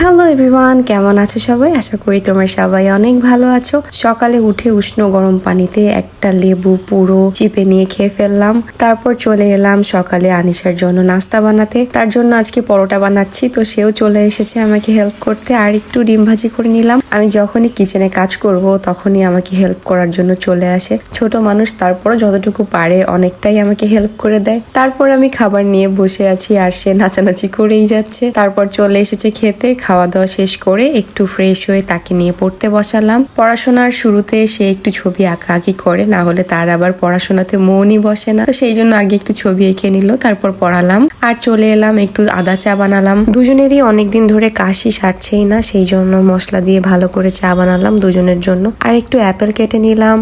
Hello everyone কেমন আছো সবাই? আশা করি তোমরা সবাই অনেক ভালো আছো। সকালে উঠে উষ্ণ গরম পানিতে একটা লেবু পুরো চিপে নিয়ে খেয়ে ফেললাম। তারপর চলে এলাম সকালে আনিশার জন্য নাস্তা বানাতে। তার জন্য আজকে পরোটা বানাচ্ছি, তো সেও চলে এসেছে আমাকে হেল্প করতে। আর একটু ডিম ভাজি করে নিলাম। আমি যখনই কিচেনে কাজ করব, তখনই আমাকে হেল্প করার জন্য চলে আসে। ছোট মানুষ তারপর যতটুকু পারে, অনেকটাই আমাকে হেল্প করে দেয়। তারপর আমি খাবার নিয়ে বসে আছি, আর সে নাচানাচি করেই যাচ্ছে। তারপর চলে এসেছে খেতে। খাওয়া দাওয়া শেষ করে একটু ফ্রেশ হয়ে তাকে নিয়ে পড়তে বসালাম। পড়াশোনার শুরুতে সে একটু ছবি আঁকা আঁকি করে, না হলে তার আবার পড়াশোনাতে মনই বসে না। তো সেই জন্য আগে একটু ছবি এঁকে নিল, তারপর পড়ালাম। আর চলে এলাম, একটু আদা চা বানালাম। দুজনেরই অনেকদিন ধরে কাশি সারছেই না, সেই জন্য মশলা দিয়ে ভালো করে চা বানালাম দুজনের জন্য। আর একটু অ্যাপেল কেটে নিলাম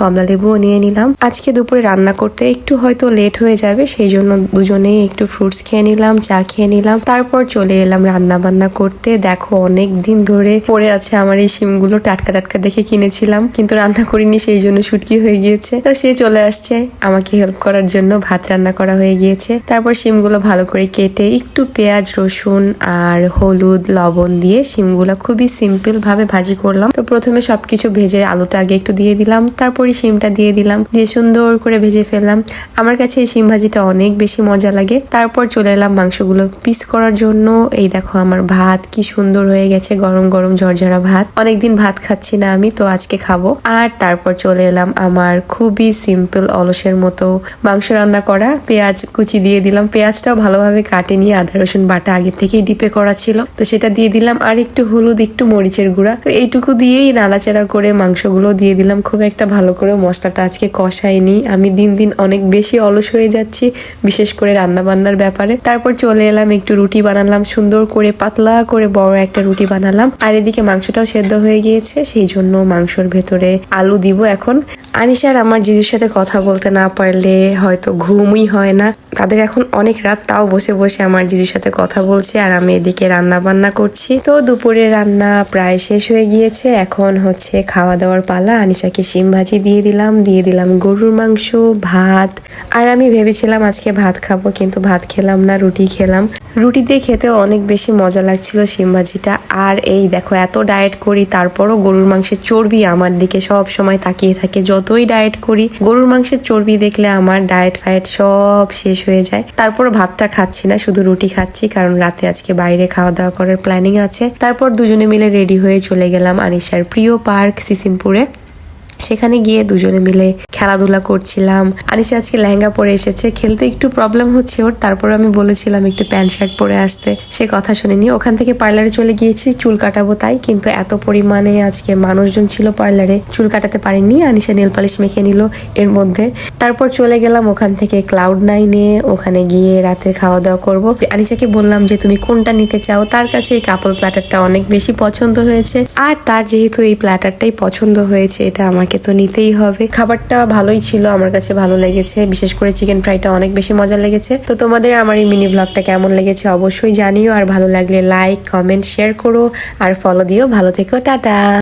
কমলা লেবুও নিয়ে নিলাম। আজকে দুপুরে রান্না করতে একটু হয়তো লেট হয়ে যাবে সেই জন্য দুজনেই একটু ফ্রুটস খেয়ে নিলাম, চা খেয়ে নিলাম। তারপর চলে এলাম রান্না বান্না করতে। দেখো অনেক দিন ধরে পড়ে আছে আমার এই শিমগুলো, টাটকা টাটকা দেখে কিনেছিলাম, কিন্তু রান্না করিনি সেই জন্য শুটকি হয়ে গিয়েছে। তো সে চলে আসছে, আমাকে হেল্প করার জন্য ভাত রান্না করা হয়ে গিয়েছে। তারপর শিমগুলো ভালো করে কেটে একটু পেঁয়াজ, রসুন আর হলুদ, লবণ দিয়ে শিমগুলো খুবই সিম্পল ভাবে ভাজি করলাম। তো প্রথমে সবকিছু ভেজে আলুটা আগে একটু দিয়ে দিলাম। তারপরে শিমটা দিয়ে দিলাম, দিয়ে সুন্দর করে ভেজে ফেললাম। আমার কাছে এই শিম ভাজিটা অনেক বেশি মজা লাগে। তারপর চলে এলাম মাংসগুলো পিস করার জন্য। এই দেখো আমার ভাত কি সুন্দর হয়ে গেছে, গরম গরম ঝরঝরা ভাত। অনেকদিন ভাত খাচ্ছি না আমি, তো আজকে খাব। আর তারপর চলে এলাম আমার খুবই সিম্পল অলসের মতো মাংস রান্না করা। পেঁয়াজ কুচি দিয়ে দিলাম। পেঁয়াজটাও ভালোভাবে কাটে নিয়ে আদা, রসুন বাটা আগে থেকেই ডিপে করা ছিল। তো সেটা দিয়ে দিলাম। আর একটু হলুদ, একটু মরিচের গুঁড়া। তো এইটুকু দিয়েই নাড়াচাড়া করে মাংসগুলো দিয়ে দিলাম। খুব একটা ভালো করে মশলাটা আজকে কষাইনি। আমি দিন দিন অনেক বেশি অলস হয়ে যাচ্ছি, বিশেষ করে রান্না বান্নার ব্যাপারে। তারপর চলে এলাম, একটু রুটি বানালাম, সুন্দর করে পাতলা করে বড় একটা রুটি বানালাম। আর এদিকে মাংসটাও সেদ্ধ হয়ে গিয়েছে, সেই জন্য মাংসর ভেতরে আলু দিব এখন। আনিশার আমার জিজুর সাথে কথা বলতে না পারলে হয়তো ঘুমই হয় না। তাদের এখন অনেক রাত তাও বসে বসে আমার জিজুর সাথে কথা বলছে আর আমি এদিকে রান্না বান্না করছি। তো দুপুরে রান্না প্রায় শেষ হয়ে গিয়েছে। এখন হচ্ছে খাওয়া দাওয়ার পালা। আনিশাকে শিম ভাজি দিয়ে দিলাম। দিয়ে দিলাম গরুর মাংস, ভাত। আর আমি ভেবেছিলাম আজকে ভাত খাব, কিন্তু ভাত খেলাম না, রুটি খেলাম। রুটি দিয়ে খেতে অনেক বেশি মজা লাগছিল শিম ভাজিটা আর এই দেখো, এত ডায়েট করি, তারপরও গরুর মাংসের চর্বি আমার দিকে সব সময় তাকিয়ে থাকে। যতই ডায়েট করি, গরুর মাংসের চর্বি দেখলে আমার ডায়েট ফায়েট সব শেষ হয়ে যায়। তারপর ভাতটা খাচ্ছি না, শুধু রুটি খাচ্ছি, কারণ রাতে আজকে বাইরে খাওয়া দাওয়া করার প্ল্যানিং আছে। তারপর দুজনে মিলে রেডি হয়ে চলে গেলাম আনিশার প্রিয় পার্ক, সিসিমপুরে। সেখানে গিয়ে দুজনে মিলে খেলাধুলা করছিলাম। আনিসা আজকে লেহেঙ্গা পরে এসেছে, খেলতে একটু প্রবলেম হচ্ছে ওর তারপর আমি বলেছিলাম একটু প্যান্ট শার্ট পরে আসতে। সে কথা শুনেনি, ওখান থেকে পার্লারে চলে গিয়েছি, চুল কাটাবো তাই, কিন্তু এত পরিমাণে আজকে মানুষজন ছিল পার্লারে চুল কাটাতে পারিনি আনিসা নেল পালিশ মেখে নিল এর মধ্যে। তারপর চলে গেলাম ওখান থেকে ক্লাউড নাইনে ওখানে গিয়ে রাতে খাওয়া দাওয়া করব। আনিসাকে বললাম যে, তুমি কোনটা নিতে চাও? তার কাছে এই কাপল প্ল্যাটারটা অনেক বেশি পছন্দ হয়েছে। আর তার যেহেতু এই প্ল্যাটারটাই পছন্দ হয়েছে, এটা আমাকে তো নিতেই হবে। খাবারটা ভালোই ছিল, আমার কাছে ভালো লেগেছে। বিশেষ করে চিকেন ফ্রাইটা অনেক বেশি মজা লেগেছে। তো তোমাদের আমার এই মিনি ব্লগটা কেমন লেগেছে অবশ্যই জানিও। আর ভালো লাগলে লাইক কমেন্ট শেয়ার করো। আর ফলো দিও। ভালো থেকো, টাটা!